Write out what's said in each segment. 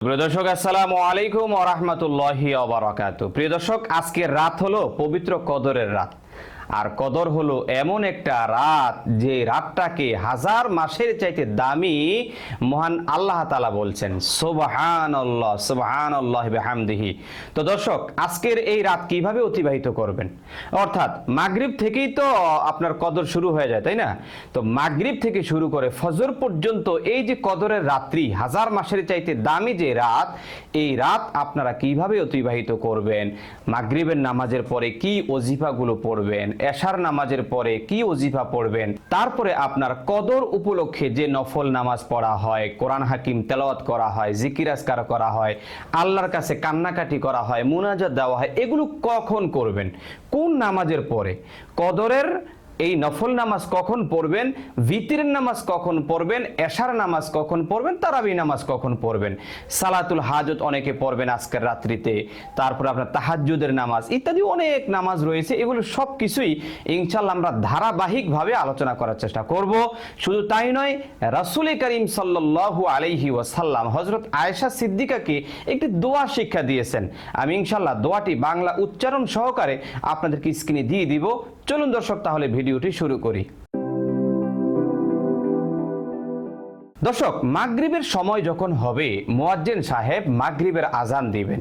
প্রিয় দর্শক আসসালামু আলাইকুম ওরহমতুল্লাহি অবরাকাত প্রিয় দর্শক আজকের রাত হলো পবিত্র কদরের রাত। আর কদর হলো এমন একটা রাত যে রাতটাকে হাজার মাসের চাইতে দামি মহান আল্লাহ তালা বলছেন সোবাহান আল্লাহ সোবাহান আল্লাহ বেহামদিহি। তো দর্শক, আজকের এই রাত কীভাবে অতিবাহিত করবেন? অর্থাৎ মাগরিব থেকেই তো আপনার কদর শুরু হয়ে যায়, তাই না? তো মাগরিব থেকে শুরু করে ফজর পর্যন্ত এই যে কদরের রাত্রি, হাজার মাসের চাইতে দামি যে রাত, এই রাত আপনারা কীভাবে অতিবাহিত করবেন? মাগরিবের নামাজের পরে কি অজিফাগুলো পড়বেন? এশার নামাজের পরে কি অজিফা পড়বেন? তারপরে আপনার কদর উপলক্ষে যে নফল নামাজ পড়া হয়, কোরআন হাকিম তেলাওয়াত করা হয় জিকিরাজকার করা হয়, আল্লাহর কাছে কান্নাকাটি করা হয়, মুনাজাত দেওয়া হয়, এগুলো কখন করবেন? কোন নামাজের পরে? কদরের এই নফল নামাজ কখন পড়বেন? ভিতির নামাজ কখন পড়বেন? এশার নামাজ কখন পড়বেন? তারাবি নামাজ কখন পড়বেন? সালাতুল হাজত অনেকে পড়বেন আজকের রাত্রিতে। তারপর আপনার তাহাজ্জুদের নামাজ ইত্যাদি অনেক নামাজ রয়েছে। এগুলো সব কিছুই ইনশাল্লাহ আমরা ধারাবাহিকভাবে আলোচনা করার চেষ্টা করব। শুধু তাই নয়, রাসুল করিম সাল্লাল্লাহু আলাইহি ওয়াসাল্লাম হজরত আয়েশা সিদ্দিকাকে একটি দোয়া শিক্ষা দিয়েছেন। আমি ইনশাল্লাহ দোয়াটি বাংলা উচ্চারণ সহকারে আপনাদেরকে স্ক্রিনে দিয়ে দিব। চলুন দর্শক তাহলে ভিডিওটি শুরু করি। দর্শক, মাগরিবের সময় যখন হবে, মোয়াজ্জেন সাহেব মাগরিবের আজান দিবেন।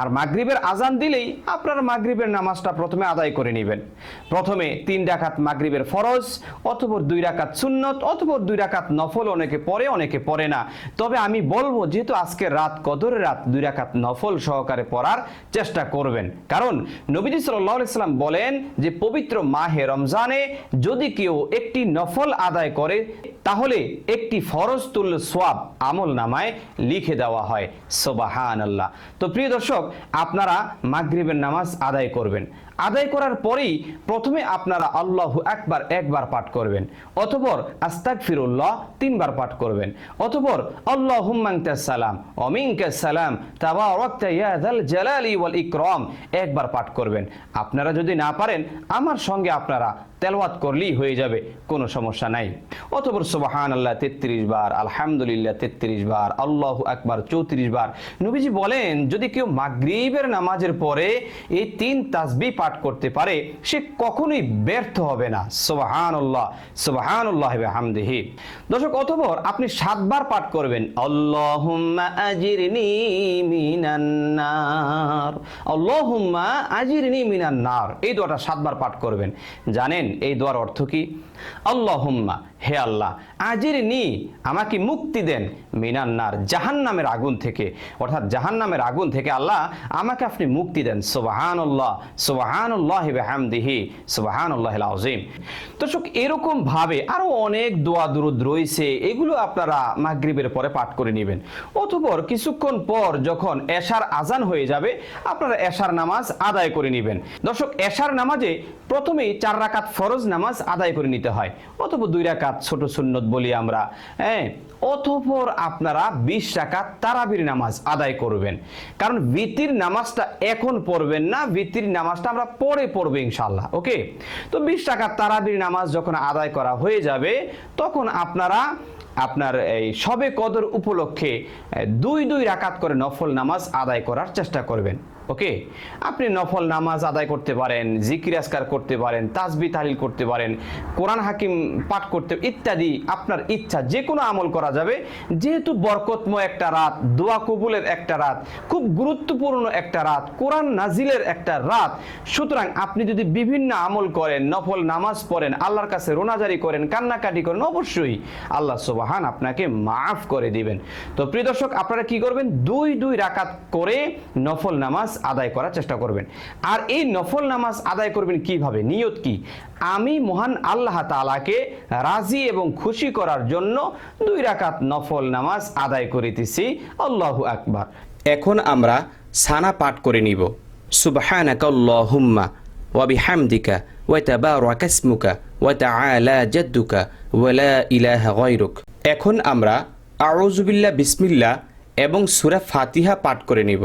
আর মাগরিবের আজান দিলেই আপনার মাগরিবের নামাজটা প্রথমে আদায় করে নেবেন। প্রথমে তিন রাকাত মাগরিবের ফরজ, অথবা দুই রাকাত সুন্নত, অথবা দুই রাকাত নফল অনেকে পড়ে অনেকে পড়ে না। তবে আমি বলব, যেহেতু আজকে রাত, কদরের রাত, দুই রাকাত নফল সহকারে পড়ার চেষ্টা করবেন। কারণ নবীজি সাল্লাহ ইসলাম বলেন যে, পবিত্র মাহে রমজানে যদি কেউ একটি নফল আদায় করে, তাহলে একটি ফরজ তুল্য সোয়াব আমল নামায় লিখে দেওয়া হয়। সোবাহান আল্লাহ তো প্রিয় দর্শক, আপনারা মাগরিবের নামাজ আদায় করবেন। আদায় করার পরেই প্রথমে আপনারা আল্লাহ একবার একবার পাঠ করবেন। অতপর আস্তাক ফিরুল্লাহ তিনবার পাঠ করবেন। অতপর আল্লাহ হুম্মাংতাসালাম অমিনকাসালাম তাবা রক্তা ইয়াদাল জালালি ওয়াল ইকরম, একবার পাঠ করবেন। আপনারা যদি না পারেন, আমার সঙ্গে আপনারা তেলওয়াত করলেই হয়ে যাবে, কোনো সমস্যা নাই। অতপর সুবাহান আল্লাহ তেত্রিশ বার, আলহামদুলিল্লাহ তেত্রিশ বার, আল্লাহ একবার চৌত্রিশ বার। নবীজি বলেন, যদি কেউ মাগরিবের নামাজের পরে এই তিন তাসবি পাঠ করতে পারে, সে কখনোই ব্যর্থ হবে না। সুবাহান আল্লাহ সুবাহান আল্লাহ হামদিহি দর্শক, অতপর আপনি সাতবার পাঠ করবেন আজিরনি মিনান্নার আজিরনি মিনান্নার এই দোয়াটা সাতবার পাঠ করবেন। জানেন, এই দোয়ার অর্থ কি? হে আল্লাহ আজির নি আমাকে মুক্তি দেন মিনান্নার জাহান নামের আগুন থেকে। অর্থাৎ জাহান নামের আগুন থেকে আল্লাহ আমাকে আপনি মুক্তি দেন। সুবাহানুল্লাহ সুবাহানুল্লাহ সুবাহানুল্লাহ আজিম দর্শক, এরকম ভাবে আরও অনেক দোয়া দুরুদ রয়েছে, এগুলো আপনারা পরে পাঠ করে নেবেন। অতপর কিছুক্ষণ পর যখন এশার আজান হয়ে যাবে, আপনারা এশার নামাজ আদায় করে নেবেন। দর্শক, এশার নামাজে প্রথমেই চার রাকাত ফরজ নামাজ আদায় করে নিতে হয়। অথবা দুই রাকাত ছোট সুন্নত বলি আমরা হ্যাঁ? অতপর আপনারা বিশ রাকাত তারাবির নামাজ আদায় করবেন। কারণ ভিতির নামাজটা এখন পড়বেন না, ভিতির নামাজটা পরে পড়ব ইনশাল্লাহ ওকে? তো বিশ টাকার তারাবির নামাজ যখন আদায় করা হয়ে যাবে, তখন আপনারা আপনার এই সবে কদর উপলক্ষে দুই দুই রাকাত করে নফল নামাজ আদায় করার চেষ্টা করবেন। ওকে আপনি নফল নামাজ আদায় করতে পারেন, জিকির আসকার করতে পারেন তাজবি তালিল করতে পারেন, কোরআন হাকিম পাঠ করতে, ইত্যাদি আপনার ইচ্ছা যে কোনো আমল করা যাবে। যেহেতু বরকতময় একটা রাত, দোয়া কবুলের একটা রাত, খুব গুরুত্বপূর্ণ একটা রাত, কোরআন নাজিলের একটা রাত, সুতরাং আপনি যদি বিভিন্ন আমল করেন, নফল নামাজ পড়েন, আল্লাহর কাছে রোনাজারি করেন, কান্নাকাটি করেন, অবশ্যই আল্লাহ সোবাহান আপনাকে মাফ করে দিবেন। তো প্রিয় দর্শক, আপনারা কি করবেন? দুই দুই রাকাত করে নফল নামাজ আদায় করার চেষ্টা করবেন। আর এই নফল নামাজ আদায় করবেন কীভাবে? নিয়ত কি? আমি মহান আল্লাহ তাআলাকে রাজি এবং খুশি করার জন্য দুই রাকাত নফল নামাজ আদায় করিতেছি। আল্লাহু আকবার। এখন আমরা সানা পাঠ করে নিব। সুবহানাকা আল্লাহুম্মা ওয়া বিহামদিকা ওয়া তাবারাকা ইসমুকা ওয়া জাদ্দুকা ওয়া ইলাহা গায়রুক। এখন আমরা আউযুবিল্লাহ বিসমিল্লাহ এবং সূরা ফাতিহা পাঠ করে নিব।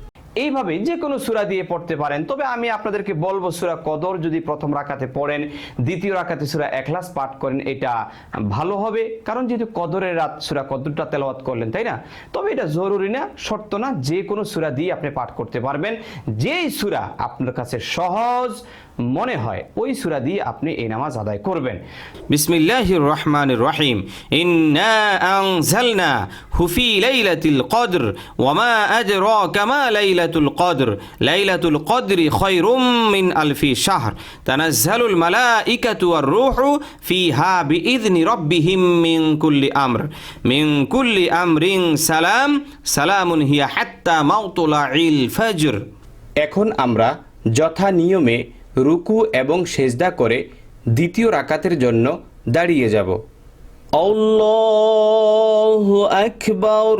এইভাবে যে কোনো সুরা দিয়ে পড়তে পারেন। তবে আমি আপনাদেরকে বলব, সুরা কদর যদি প্রথম রাখাতে পড়েন, দ্বিতীয় রাখাতে সুরা একলাস পাঠ করেন, এটা ভালো হবে। কারণ যেহেতু কদরের রাত, সুরা কদরটা তেলাওয়াত করলেন, তাই না? তবে এটা জরুরি না, শর্ত না, যে কোনো সুরা দিয়ে আপনি পাঠ করতে পারবেন। যেই সুরা আপনার কাছে সহজ মনে হয়, ওই সুরা দিয়ে আপনি এই নামাজ আদায় করবেন। বিসমিল্লাহির রহমানির রহিম। ইন্না হুফি লাইলাতিল কদর, ওয়া মা আদরাকা মা লাইলা লাইলাতুল কদর লাইলাতুল কদরি খয়রুম মিন আলফি শাহর। তানাজ্জালুল মালাইকাতু আর রূহু ফিহা বিইذনি রব্বিহিম মিন কুল্লি আমর। মিন কুল্লি আমরিন সালাম সালামুন হিয়া হাত্তা মাউতুলাইল ফজর। এখন আমরা যথা নিয়মে রুকু এবং সেজদা করে দ্বিতীয় রাকাতের জন্য দাঁড়িয়ে যাব। অল্লাহু আকবার।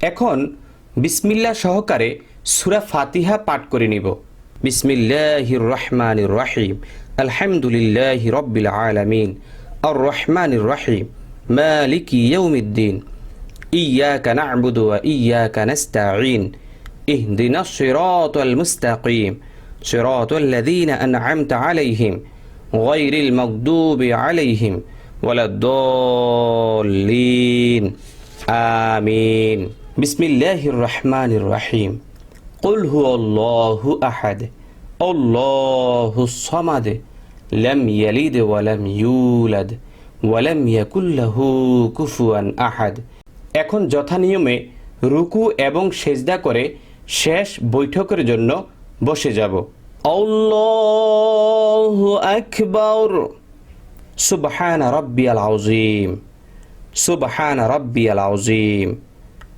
এখন বিসমিল্লাহ সহকারে সূরা ফাতিহা পাঠ করে নিব বিসমিল্লাহির রহমানির রহিম আলহামদুলিল্লাহি রব্বিল আলামিন আর রহমানির রহিম মালিকি ইয়াউমিদ্দিন إياك نعبد وإياك نستعين اهدنا الصراط المستقيم صراط الذين أنعمت عليهم غير المغضوب عليهم ولا الضالين آمين بسم الله الرحمن الرحيم قل هو الله أحد الله الصمد لم يلد ولم يولد ولم يكن له كفوا أحد এখন যথা নিয়মে রুকু এবং সেজদা করে শেষ বৈঠকের জন্য বসে যাব আল্লাহু আকবার সুবহান রাব্বিয়াল আযীম সুবহান রাব্বিয়াল আযীম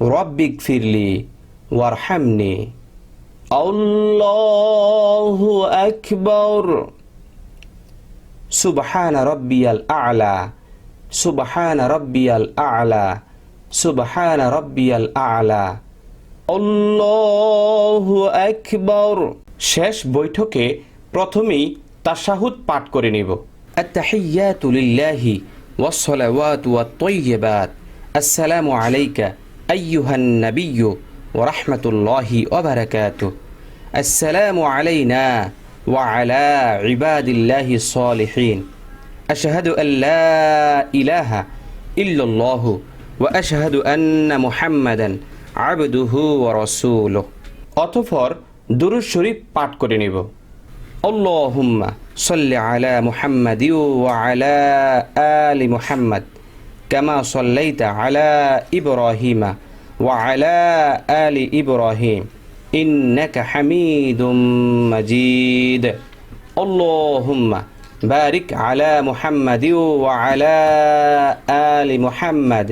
রব্বিক ফিরলি ওয়ারহামনি। আল্লাহু আকবর। সুবহান রব্বিয়াল আলা। সুবহান রব্বিয়াল আলা। সুবহান রব্বিয়াল আলা। আল্লাহু আকবর। শেষ বৈঠকে প্রথমেই তাশাহুদ পাঠ করে নিব। আত্তাহিয়াতু লিল্লাহি ওয়াসসালাওয়াতু ওয়াত তাইয়্যিবাত আসসালামু আলাইকা أيها النبي ورحمة الله وبركاته السلام علينا وعلى عباد الله الصالحين أشهد أن لا إله إلا الله وأشهد أن محمدا عبده ورسوله অতঃপর দুরুদ শরীফ পাঠ করে নিব اللهم صل على محمد কামা সল্লাইতা আলা ইব্রাহিমা ওয়া আলা আলি ইব্রাহিম ইন্নাকা হামিদুম মাজিদ আল্লাহুম্মা বারিক আলা মুহাম্মাদ ওয়া আলা আলি মুহাম্মাদ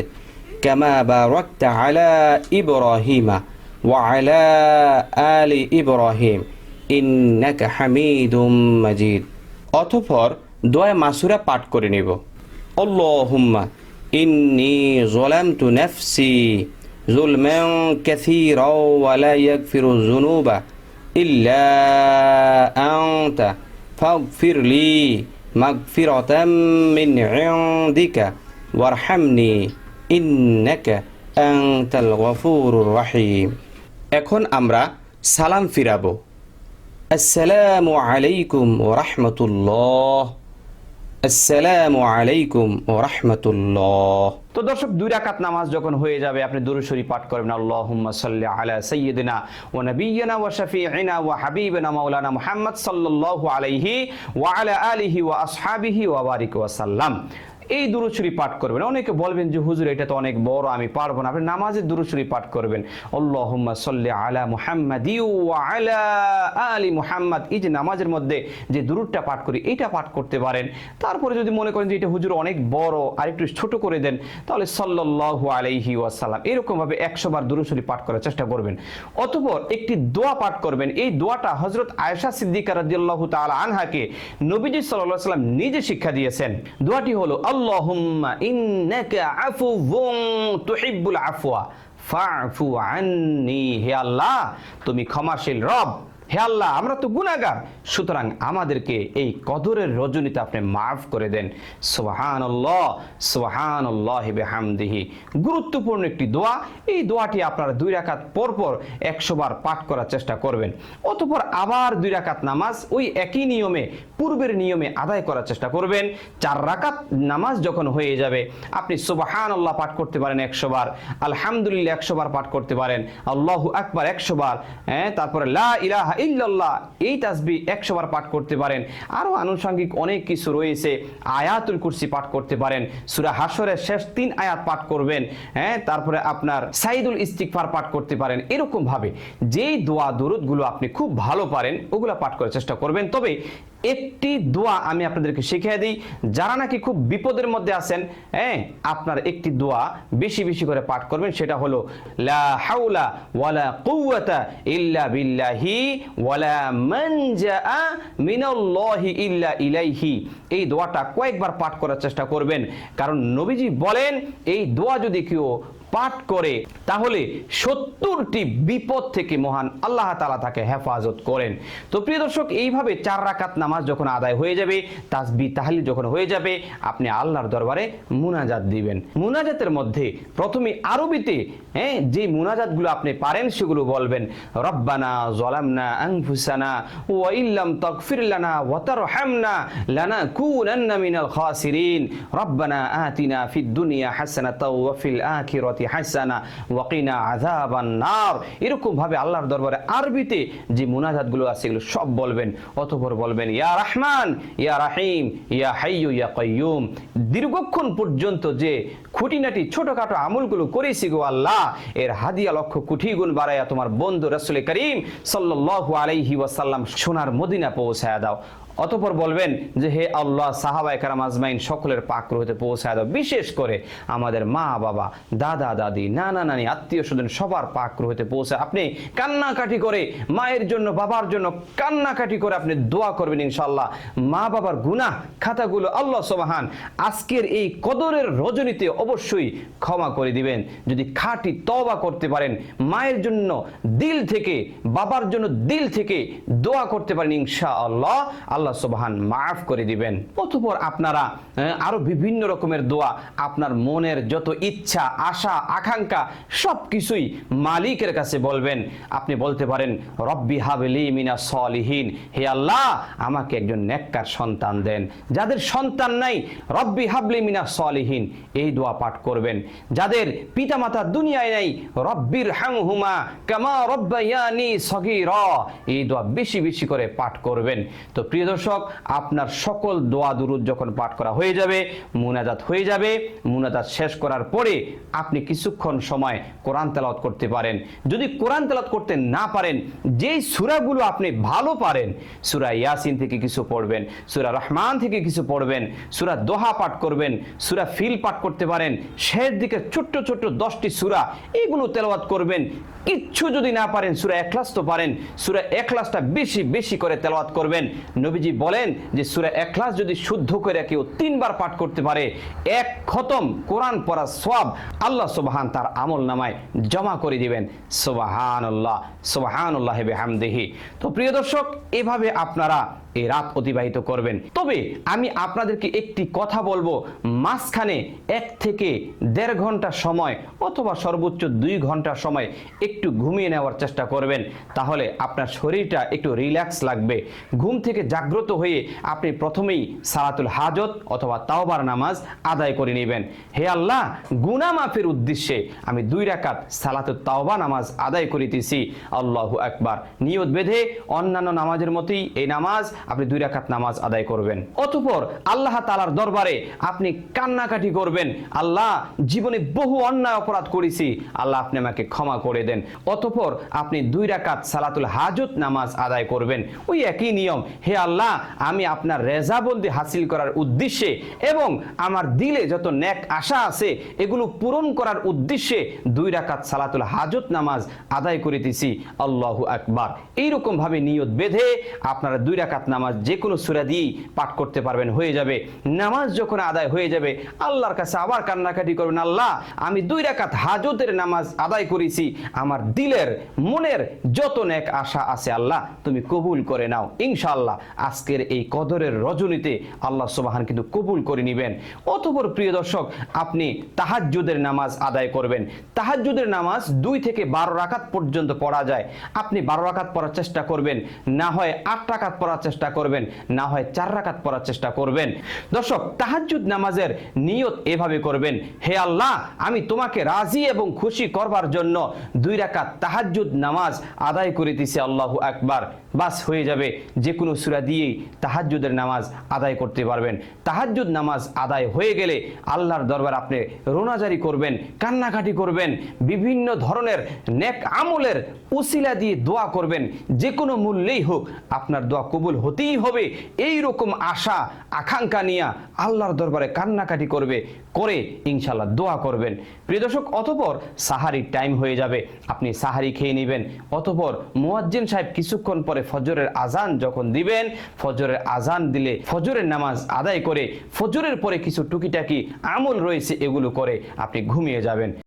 কামা বারাকতা আলা ইব্রাহিমা ওয়া আলা আলি ইব্রাহিম ইন্নাকা হামিদুম মাজিদ অতঃপর দোয়া মাসুরা পাঠ করে নিব। অল্লাহুম্মা ইন্নি ظلمت نفسي ظلما كثيرا ولا يغفر الذنوب إلا أنت فاغفر لي مغفرة من عندك وارحمني إنك أنت الغفور الرحيم এখন আমরা সালাম ফিরাবো আসসালামু আলাইকুম ও রহমতুল্লাহ আসসালামু আলাইকুম ও রহমতুল্লাহ। তো দর্শক, দুই রাকাত নামাজ যখন হয়ে যাবে, আপনি দুরূদ শরীফ পাঠ করবেন। আল্লাহুম্মা সাল্লি আলা সাইয়্যিদিনা ওয়া নাবিয়্যিনা ওয়া শাফিঈনা ওয়া হাবিবিনা মাওলানা মুহাম্মদ সাল্লাল্লাহু আলাইহি ওয়া আলা আলিহি ওয়া আসহাবিহি ওয়া বারিক ওয়া সাল্লাম। এই দুরূদ পাঠ করবেন। অনেকে বলবেন যে, হুজুর, এটা তো অনেক বড়, আমি পারব না। আপনি নামাজের দুরূদ পাঠ করবেন। আলা মুহাম্মাদি মুহাম্মদ। এই যে নামাজের মধ্যে যে পাঠ করি, এটা পাঠ করতে পারেন। তারপরে যদি মনে করেন যে, এটা হুজুর অনেক বড় আর একটু ছোট করে দেন, তাহলে সাল্লাল্লাহু আলাইহি ওয়াসাল্লাম এরকম ভাবে একশো বার দুরূদ পাঠ করার চেষ্টা করবেন। অতঃপর একটি দোয়া পাঠ করবেন। এই দোয়াটা হজরত আয়েশা সিদ্দিকা রাদিয়াল্লাহু তাআলা আনহাকে নবীজি ওয়াসাল্লাম নিজে শিক্ষা দিয়েছেন। দোয়াটি হলো আল্লাহুম্মা ইন্নাকা আফুউন তুহিব্বুল আফওয়া। ফা'ফু আন্নি হে আল্লাহ তুমি ক্ষমাশীল রব। হে আল্লাহ, আমরা তো গুনাহগার। সুতরাং আমাদেরকে এই কদরের রজনীতে আপনি মাফ করে দেন। সোহান সোহান হামদিহি গুরুত্বপূর্ণ একটি দোয়া। এই দোয়াটি আপনারা দুই রাকাত পর পর একশো বার পাঠ করার চেষ্টা করবেন। অতপর আবার দুই রাকাত নামাজ ওই একই নিয়মে, পূর্বের নিয়মে আদায় করার চেষ্টা করবেন। চার রাকাত নামাজ যখন হয়ে যাবে, আপনি সুবাহান আল্লাহ পাঠ করতে পারেন একশো বার। আলহামদুলিল্লাহ একশো বার পাঠ করতে পারেন। আল্লাহু আকবার একশো বার। হ্যাঁ তারপরে লা ইলাহা ইল্লাল্লাহ, এই তাসবি একশো বার পাঠ করতে পারেন। আরও আনুষঙ্গিক অনেক কিছু রয়েছে, আয়াতুল কুরসি পাঠ করতে পারেন। সুরা হাসরের শেষ তিন আয়াত পাঠ করবেন হ্যাঁ তারপরে আপনার সাইদুল ইস্তিকফার পাঠ করতে পারেন। এরকমভাবে যেই দোয়া, দরুদগুলো আপনি খুব ভালো পারেন, ওগুলো পাঠ করার চেষ্টা করবেন। তবে একটি দোয়া আমি আপনাদেরকে শিখিয়ে দিই। যারা নাকি খুব বিপদের মধ্যে আছেন হ্যাঁ আপনার একটি দোয়া বেশি বেশি করে পাঠ করবেন, সেটা হলো, লা হাওলা ওয়ালা কুওয়াতা ইল্লা বিল্লাহি ওয়ালা মানজা মিনাল্লাহি ইল্লা ইলাইহি। এই দোয়াটা কয়েকবার পাঠ করার চেষ্টা করবেন। কারণ নবীজি বলেন, এই দোয়া যদি কেউ পাঠ করে, তাহলে সত্তরটি বিপদ থেকে মহান আল্লাহ তালা তাকে হেফাজত করেন। তো প্রিয় দর্শক, এইভাবে চার রাকাত নামাজ যখন আদায় হয়ে যাবে, তাসবি তাহলি যখন হয়ে যাবে, আপনি আল্লাহর দরবারে মুনাজাত দিবেন। মুনাজাতের মধ্যে প্রথমে আরবিতে হ্যাঁ যে মুনাজাতগুলো আপনি পারেন সেগুলো বলবেন, রব্বানা জলামনা আনফুসানা ওয়া ইল্লাম তাগফির লানা ওয়া তারহামনা লানা কুনান্না মিনাল খাসিরিন। রব্বানা আতিনা ফিদ দুনিয়া হাসানাতাও ওয়া ফিল আখিরাতি হাসানা ওয়া কিনা আযাবান নার আল্লাহর দরবারে আরবিতে যে মুনাজাতগুলো আছে, এগুলো সব বলবেন বলবেন, ইয়া রহমান, ইয়া রাহিম, ইয়া হাইয়ু, ইয়া দীর্ঘক্ষণ পর্যন্ত যে খুঁটিনাটি, ছোটখাটো আমলগুলো করেছি গো আল্লাহ, এর হাদিয়া লক্ষ কোটি গুণ বাড়াইয়া তোমার বন্ধু রাসূল করিম সাল্লাল্লাহু আলাইহি ওয়াসাল্লাম সোনার মদিনা পৌঁছায়া দাও। অতপর বলবেন যে, হে আল্লাহ, সাহাবা একরাম আজমাইন, সকলের পাক্র হতে পৌঁছায় দাও। বিশেষ করে আমাদের মা, বাবা, দাদা, দাদি, নানা, নানি, আত্মীয় স্বজন, সবার পাক্র হতে পৌঁছায়। আপনি কান্নাকাটি করে, মায়ের জন্য, বাবার জন্য কান্নাকাটি করে আপনি দোয়া করবেন ইনশাল্লাহ মা, বাবার গুনাহ খাতাগুলো আল্লাহ সোবাহান আজকের এই কদরের রজনীতে অবশ্যই ক্ষমা করে দিবেন। যদি খাঁটি তবা করতে পারেন, মায়ের জন্য দিল থেকে, বাবার জন্য দিল থেকে দোয়া করতে পারেন ইনশা আল্লাহ আল্লাহ সুবহান মাফ করে দিবেন। অতঃপর আপনারা বিভিন্ন রকমের দোয়া, আপনার মনের যত ইচ্ছা, আশা, আকাঙ্ক্ষা সব কিছুই মালিকের কাছে বলবেন। আপনি বলতে পারেন, রব্বি হাবলি মিনা সলিহীন। হে আল্লাহ, আমাকে একজন নেককার সন্তান দেন। যাদের সন্তান নাই, রব্বি হাবলি মিনা সলিহীন। এই দোয়া পাঠ করবেন। যাদের পিতামাতা দুনিয়ায় নাই, রব্বির হামহুমা কামা রব্বায়ানি সগীরা। এই দোয়া বেশি বেশি করে পাঠ করবেন। তো প্রিয় দর্শক, আপনার সকল দোয়া দুরুদ যখন পাঠ করা হয়ে যাবে, মুনাজাত হয়ে যাবে, মুনাজাত শেষ করার পরে আপনি কিছুক্ষণ সময় কোরআন তেলাওয়াত করতে পারেন। যদি কোরআন তেলাওয়াত করতে না পারেন, যেই সূরাগুলো আপনি ভালো পারেন, সূরা ইয়াসিন থেকে কিছু পড়বেন, সূরা রহমান থেকে কিছু পড়বেন, সূরা দোহা পাঠ করবেন, সূরা ফিল পাঠ করতে পারেন, শেষ দিকে ছোট্ট ছোট্ট দশটি সূরা, এগুলো তেলাওয়াত করবেন। কিচ্ছু যদি না পারেন, সূরা এখলাস তো পারেন, সূরা এখলাসটা বেশি বেশি করে তেলাওয়াত করবেন। নবীজি বলেন যে সুরা একলাস যদি শুদ্ধ করে কেউ তিনবার পাঠ করতে পারে, এক খতম কোরআন পড়া সব আল্লাহ সুবাহান তার আমল নামায় জমা করে দিবেন। সুবাহান আল্লাহ সুবাহান আল্লাহ হামদেহি তো প্রিয় দর্শক, এভাবে আপনারা এই রাত অতিবাহিত করবেন। তবে আমি আপনাদেরকে একটি কথা বলব, মাঝখানে এক থেকে দেড় ঘণ্টা সময় অথবা সর্বোচ্চ দুই ঘণ্টা সময় একটু ঘুমিয়ে নেওয়ার চেষ্টা করবেন। তাহলে আপনার শরীরটা একটু রিল্যাক্স লাগবে। ঘুম থেকে জাগ্রত হয়ে আপনি প্রথমেই সালাতুল হাজত অথবা তাওবার নামাজ আদায় করে নেবেন। হে আল্লাহ গুনা মাফের উদ্দেশ্যে আমি দুই রাকাত সালাতুল তাওবা নামাজ আদায় করিতেছি। আল্লাহ আকবার। নিয়ত বেঁধে অন্যান্য নামাজের মতোই এই নামাজ আপনি দুই রাকাত নামাজ আদায় করবেন। অতঃপর আল্লাহ তালার দরবারে আপনি কান্নাকাটি করবেন। আল্লাহ জীবনে বহু অন্যায় অপরাধ করেছি, আল্লাহ আপনি আমাকে ক্ষমা করে দেন। অতঃপর আপনি দুই রাকাত সালাতুল হাজত নামাজ আদায় করবেন। ওই একই নিয়ম, হে আল্লাহ, আমি আপনার রেজাবন্দি হাসিল করার উদ্দেশ্যে এবং আমার দিলে যত ন্যাক আশা আছে, এগুলো পূরণ করার উদ্দেশ্যে দুই রাকাত সালাতুল হাজত নামাজ আদায় করিতেছি। আল্লাহু আকবার। এইরকম ভাবে নিয়ত বেঁধে আপনারা দুই রাকাত নামাজ যে কোনো সুরা দিয়েই পাঠ করতে পারবেন, হয়ে যাবে। নামাজ যখন আদায় হয়ে যাবে, আল্লাহর কাছে আবার কান্নাকাটি করবেন, আল্লাহ, আমি দুই রাকাত হাজতের নামাজ আদায় করেছি। আমার দিলের, মনের যত নেক আশা আছে, আল্লাহ, তুমি কবুল করে নাও। ইনশাআল্লাহ, আজকের এই কদরের রজনীতে আল্লাহ সুবাহান কিন্তু কবুল করে নেবেন। অতপর প্রিয় দর্শক, আপনি তাহাজ্জুদের নামাজ আদায় করবেন। তাহাজ্জুদের নামাজ দুই থেকে বারো রাকাত পর্যন্ত পড়া যায়। আপনি বারো রাকাত পড়ার চেষ্টা করবেন। না হয় আট রাকাত পড়ার চেষ্টা করবেন, না হয় চার রাকাত পড়ার চেষ্টা করবেন। দর্শক তাহাজুদ নামাজের নিয়ত এভাবে করবেন, হে আল্লাহ, আমি তোমাকে রাজি এবং খুশি করবার জন্য দুই রাকাত তাহাজুদ নামাজ আদায় করিতেছি আল্লাহ আকবার। বাস হয়ে যাবে। যে কোনো সুরা দিয়েই তাহাজ্জুদের নামাজ আদায় করতে পারবেন। তাহাজ্জুদ নামাজ আদায় হয়ে গেলে আল্লাহর দরবার আপনি রোনাজারি করবেন, কান্নাকাটি করবেন, বিভিন্ন ধরনের নেক আমলের উসিলা দিয়ে দোয়া করবেন। যে কোনো মূল্যেই হোক আপনার দোয়া কবুল হতেই হবে। এই রকম আশা, আকাঙ্ক্ষা নিয়ে আল্লাহর দরবারে কান্নাকাটি করবে, করে ইনশাল্লাহ দোয়া করবেন। প্রিয় দর্শক, অতপর সাহারির টাইম হয়ে যাবে। আপনি সাহারি খেয়ে নেবেন। অতপর মুয়াজ্জিন সাহেব কিছুক্ষণ পরে ফজরের আজান যখন দিবেন, ফজরের আজান দিলে ফজরের নামাজ আদায় করে, ফজরের পরে কিছু টুকিটাকি আমল রয়েছে, এগুলো করে আপনি ঘুমিয়ে যাবেন।